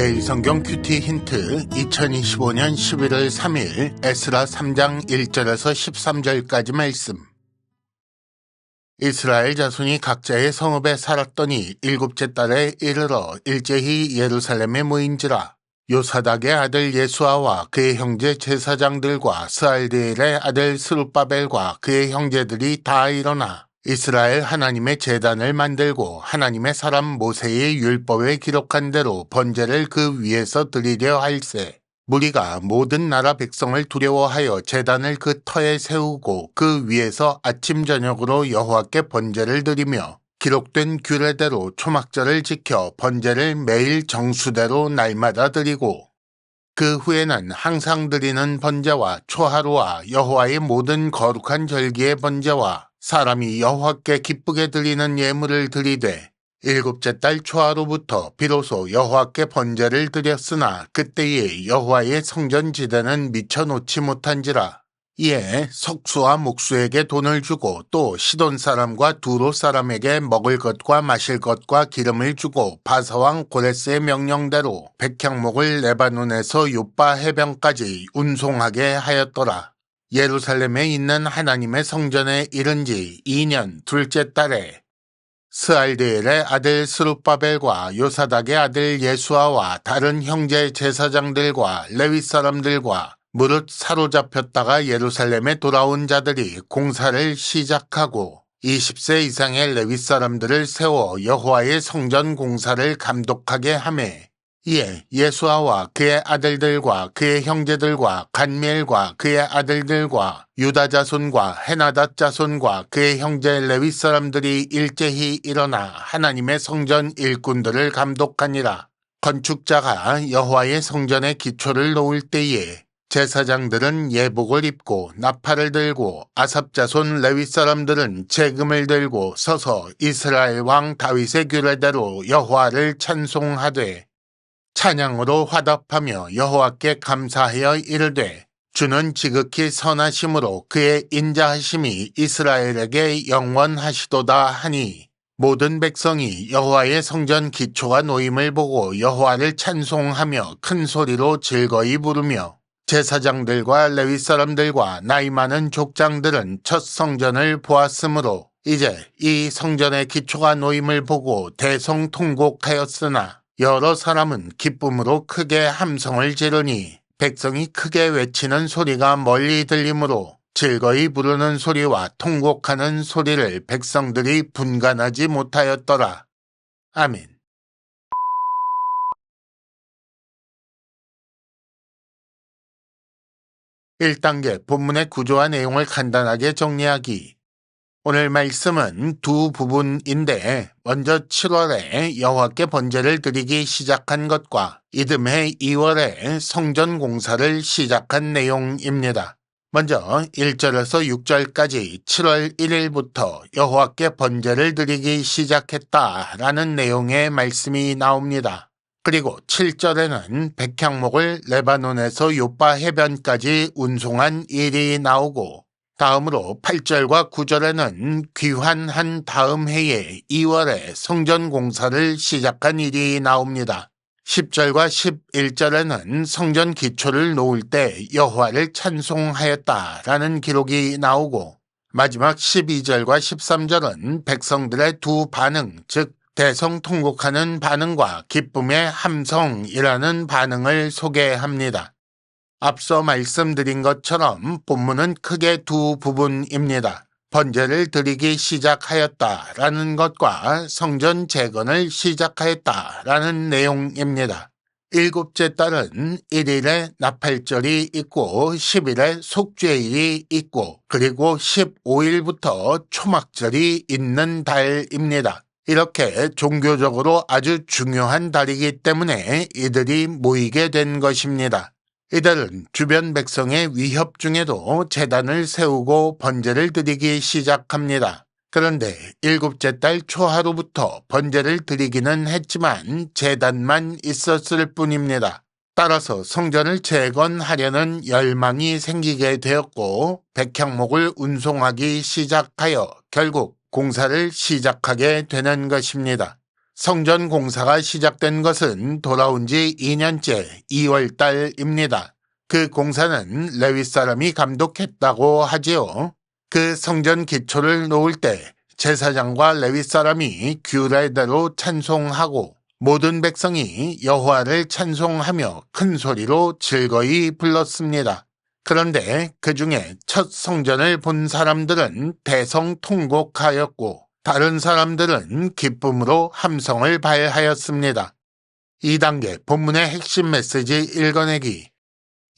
매일 성경 큐티 힌트 2025년 11월 3일 에스라 3장 1절에서 13절까지 말씀. 이스라엘 자손이 각자의 성읍에 살았더니 일곱째 달에 이르러 일제히 예루살렘에 모인지라 요사닥의 아들 예수아와 그의 형제 제사장들과 스알디엘의 아들 스룹바벨과 그의 형제들이 다 일어나 이스라엘 하나님의 재단을 만들고 하나님의 사람 모세의 율법에 기록한 대로 번제를 그 위에서 드리려 할세. 무리가 모든 나라 백성을 두려워하여 재단을 그 터에 세우고 그 위에서 아침 저녁으로 여호와께 번제를 드리며 기록된 규례대로 초막절을 지켜 번제를 매일 정수대로 날마다 드리고 그 후에는 항상 드리는 번제와 초하루와 여호와의 모든 거룩한 절기의 번제와 사람이 여호와께 기쁘게 드리는 예물을 드리되 일곱째 달 초하루부터 비로소 여호와께 번제를 드렸으나 그때에 여호와의 성전 지대는 미쳐 놓지 못한지라 이에 석수와 목수에게 돈을 주고 또 시돈 사람과 두로 사람에게 먹을 것과 마실 것과 기름을 주고 바사왕 고레스의 명령대로 백향목을 레바논에서 요빠 해변까지 운송하게 하였더라. 예루살렘에 있는 하나님의 성전에 이른 지 2년 둘째 달에 스알디엘의 아들 스룹바벨과 요사닥의 아들 예수아와 다른 형제 제사장들과 레위 사람들과 무릇 사로잡혔다가 예루살렘에 돌아온 자들이 공사를 시작하고 20세 이상의 레위 사람들을 세워 여호와의 성전 공사를 감독하게 하매 이에 예수아와 그의 아들들과 그의 형제들과 간미엘과 그의 아들들과 유다 자손과 헤나닷 자손과 그의 형제 레위 사람들이 일제히 일어나 하나님의 성전 일꾼들을 감독하니라. 건축자가 여호와의 성전의 기초를 놓을 때에 제사장들은 예복을 입고 나팔을 들고 아삽 자손 레위 사람들은 재금을 들고 서서 이스라엘 왕 다윗의 규례대로 여호와를 찬송하되 찬양으로 화답하며 여호와께 감사하여 이르되 주는 지극히 선하심으로 그의 인자하심이 이스라엘에게 영원하시도다 하니 모든 백성이 여호와의 성전 기초가 놓임을 보고 여호와를 찬송하며 큰 소리로 즐거이 부르며 제사장들과 레위 사람들과 나이 많은 족장들은 첫 성전을 보았으므로 이제 이 성전의 기초가 놓임을 보고 대성통곡하였으나 여러 사람은 기쁨으로 크게 함성을 지르니 백성이 크게 외치는 소리가 멀리 들리므로 즐거이 부르는 소리와 통곡하는 소리를 백성들이 분간하지 못하였더라. 아멘. 1단계 본문의 구조와 내용을 간단하게 정리하기. 오늘 말씀은 두 부분인데 먼저 7월에 여호와께 번제를 드리기 시작한 것과 이듬해 2월에 성전 공사를 시작한 내용입니다. 먼저 1절에서 6절까지 7월 1일부터 여호와께 번제를 드리기 시작했다라는 내용의 말씀이 나옵니다. 그리고 7절에는 백향목을 레바논에서 요파 해변까지 운송한 일이 나오고 다음으로 8절과 9절에는 귀환한 다음 해에 2월에 성전 공사를 시작한 일이 나옵니다. 10절과 11절에는 성전 기초를 놓을 때 여호와를 찬송하였다라는 기록이 나오고 마지막 12절과 13절은 백성들의 두 반응, 즉 대성통곡하는 반응과 기쁨의 함성이라는 반응을 소개합니다. 앞서 말씀드린 것처럼 본문은 크게 두 부분입니다. 번제를 드리기 시작하였다라는 것과 성전 재건을 시작하였다라는 내용입니다. 일곱째 달은 1일에 나팔절이 있고 10일에 속죄일이 있고 그리고 15일부터 초막절이 있는 달입니다. 이렇게 종교적으로 아주 중요한 달이기 때문에 이들이 모이게 된 것입니다. 이들은 주변 백성의 위협 중에도 재단을 세우고 번제를 드리기 시작합니다. 그런데 일곱째 달 초하루부터 번제를 드리기는 했지만 재단만 있었을 뿐입니다. 따라서 성전을 재건하려는 열망이 생기게 되었고 백향목을 운송하기 시작하여 결국 공사를 시작하게 되는 것입니다. 성전 공사가 시작된 것은 돌아온 지 2년째 2월 달입니다. 그 공사는 레위 사람이 감독했다고 하지요. 그 성전 기초를 놓을 때 제사장과 레위 사람이 규례대로 찬송하고 모든 백성이 여호와를 찬송하며 큰 소리로 즐거이 불렀습니다. 그런데 그 중에 첫 성전을 본 사람들은 대성통곡하였고 다른 사람들은 기쁨으로 함성을 발하였습니다. 2단계 본문의 핵심 메시지 읽어내기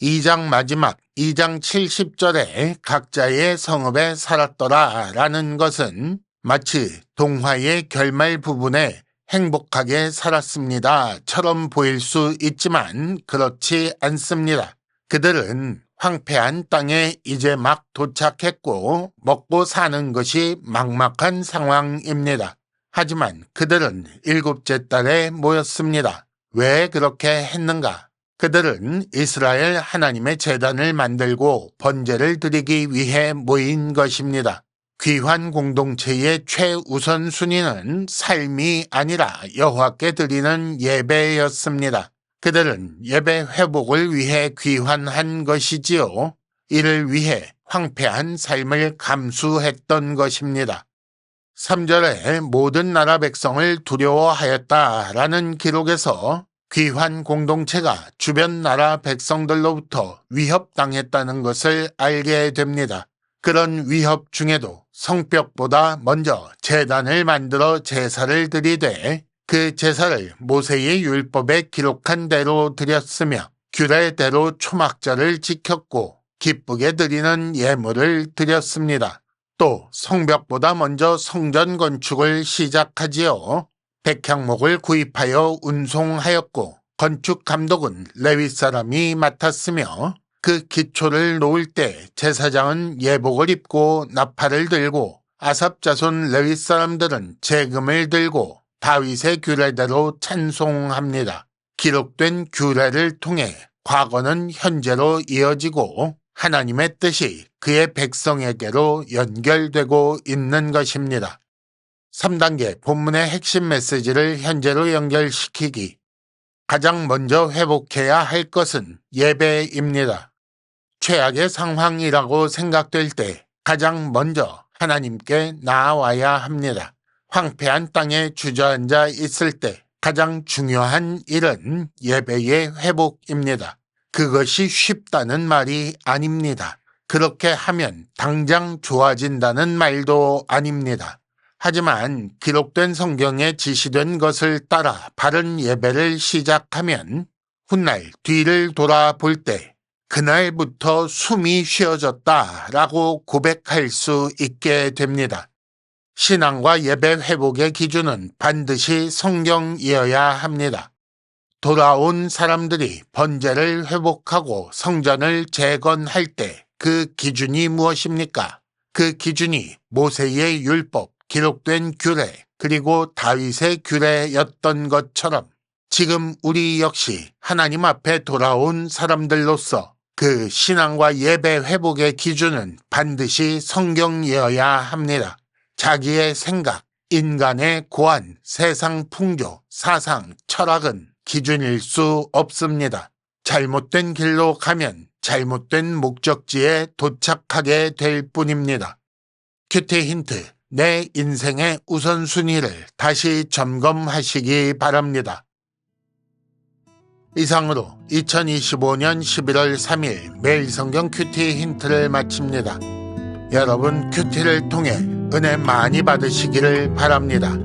2장 마지막 2장 70절에 각자의 성읍에 살았더라 라는 것은 마치 동화의 결말 부분에 행복하게 살았습니다 처럼 보일 수 있지만 그렇지 않습니다. 그들은 황폐한 땅에 이제 막 도착했고 먹고 사는 것이 막막한 상황입니다. 하지만 그들은 일곱째 달에 모였습니다. 왜 그렇게 했는가? 그들은 이스라엘 하나님의 재단을 만들고 번제를 드리기 위해 모인 것입니다. 귀환 공동체의 최우선 순위는 삶이 아니라 여호와께 드리는 예배였습니다. 그들은 예배 회복을 위해 귀환한 것이지요. 이를 위해 황폐한 삶을 감수했던 것입니다. 3절에 모든 나라 백성을 두려워하였다라는 기록에서 귀환 공동체가 주변 나라 백성들로부터 위협당했다는 것을 알게 됩니다. 그런 위협 중에도 성벽보다 먼저 재단을 만들어 제사를 드리되 그 제사를 모세의 율법에 기록한 대로 드렸으며 규례대로 초막절을 지켰고 기쁘게 드리는 예물을 드렸습니다. 또 성벽보다 먼저 성전 건축을 시작하지요. 백향목을 구입하여 운송하였고 건축 감독은 레위 사람이 맡았으며 그 기초를 놓을 때 제사장은 예복을 입고 나팔을 들고 아삽 자손 레위 사람들은 재금을 들고 다윗의 규례대로 찬송합니다. 기록된 규례를 통해 과거는 현재로 이어지고 하나님의 뜻이 그의 백성에게로 연결되고 있는 것입니다. 3단계 본문의 핵심 메시지를 현재로 연결시키기. 가장 먼저 회복해야 할 것은 예배입니다. 최악의 상황이라고 생각될 때 가장 먼저 하나님께 나아와야 합니다. 황폐한 땅에 주저앉아 있을 때 가장 중요한 일은 예배의 회복입니다. 그것이 쉽다는 말이 아닙니다. 그렇게 하면 당장 좋아진다는 말도 아닙니다. 하지만 기록된 성경에 지시된 것을 따라 바른 예배를 시작하면 훗날 뒤를 돌아볼 때 그날부터 숨이 쉬어졌다라고 고백할 수 있게 됩니다. 신앙과 예배 회복의 기준은 반드시 성경이어야 합니다. 돌아온 사람들이 번제를 회복하고 성전을 재건할 때 그 기준이 무엇입니까? 그 기준이 모세의 율법, 기록된 규례, 그리고 다윗의 규례였던 것처럼 지금 우리 역시 하나님 앞에 돌아온 사람들로서 그 신앙과 예배 회복의 기준은 반드시 성경이어야 합니다. 자기의 생각, 인간의 고안, 세상 풍조, 사상, 철학은 기준일 수 없습니다. 잘못된 길로 가면 잘못된 목적지에 도착하게 될 뿐입니다. 큐티 힌트, 내 인생의 우선순위를 다시 점검하시기 바랍니다. 이상으로 2025년 11월 3일 매일 성경 큐티 힌트를 마칩니다. 여러분 큐티를 통해 은혜 많이 받으시기를 바랍니다.